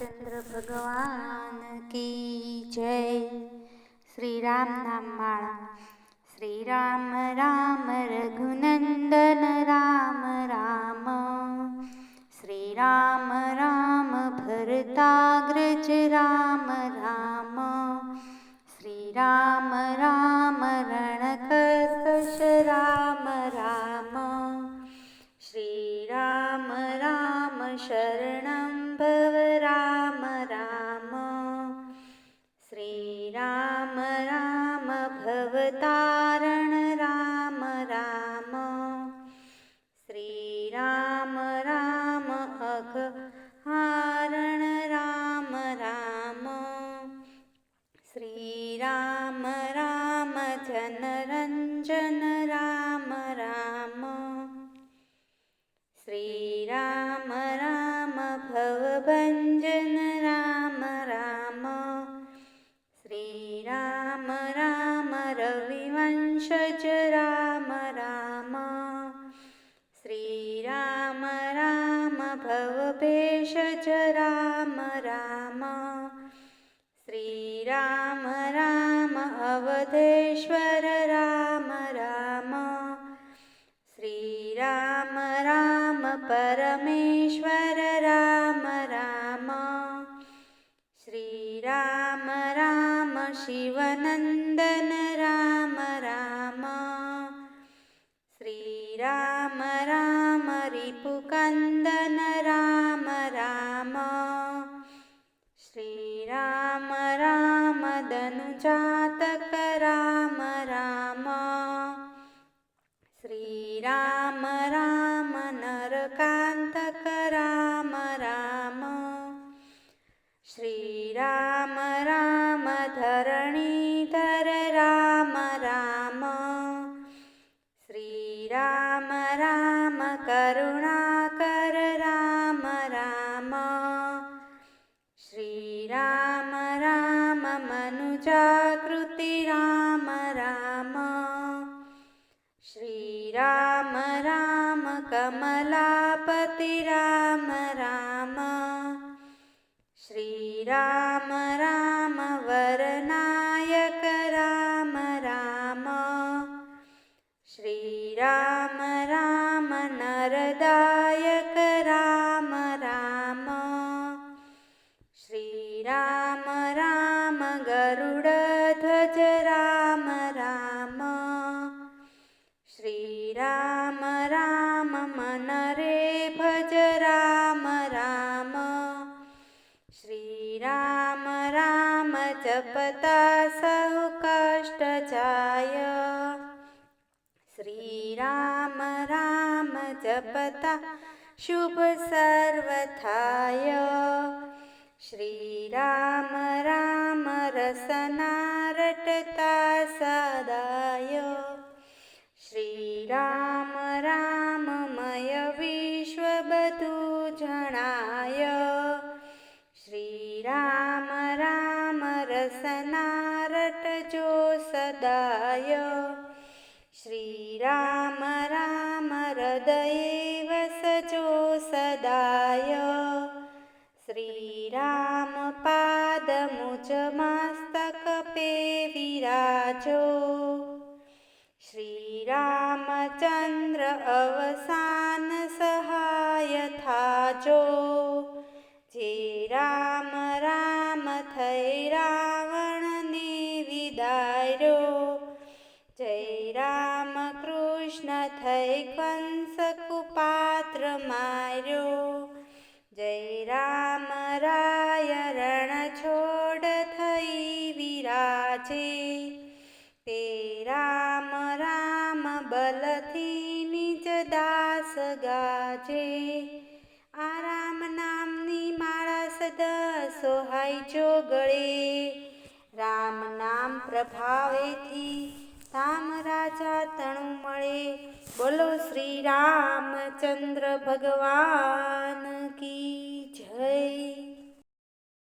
રામચંદ્ર ભગવાન કી જય. શ્રી રામ નામ માળા શ્રી રામ રામ રઘુનંદન રામ રામ. શ્રી રામ રામ ભરતાગ્રજ રામ રામ. શ્રી રામ રામ भवतारण राम राम। श्रीराम राम अघ हारण राम राम। श्रीराम राम जनरञ्जन राम राम। श्रीराम राम भव राम राम भवपेशच राम राम। श्रीराम राम अवधेश्वर राम राम। श्रीराम राम परमेश्वर राम राम। श्रीराम राम शिवनन्दन राम राम। श्रीराम राम राम। श्रीराम राम करुणाकर राम राम। श्रीराम राम मनुजाकृति राम राम। श्रीराम राम कमलापति राम राम। श्रीराम फलदायक राम राम श्रीराम राम राम गरुडध्वज राम राम श्रीराम राम मनरे भज राम राम श्रीराम राम जपता सहु श्री राम राम जपता। शुभ सर्वथाय। श्रीराम रामरसनारटता सदाय श्रीराम रामय विश्वबधू जनाय। श्रीराम राम रामरसनारटजो सदाय। श्री શ્રી રામ પાદ મુજ મસ્તક પે વિરાજો શ્રીરામચંદ્ર અવસાન સહાય થાજો જે રામ રામ થઈ રાવણને વિદાયો જય રામ કૃષ્ણ થઈ કંસ કુપાત્ર માર્યો જય તે રામ રામ બલથી નિજ દાસ ગાજે. આ રામ નામની માળા સદા સોહાય જો ગળે રામ નામ પ્રભાવેથી રામ રાજા તણું મળે. બોલો શ્રી રામચંદ્ર ભગવાન કી જય.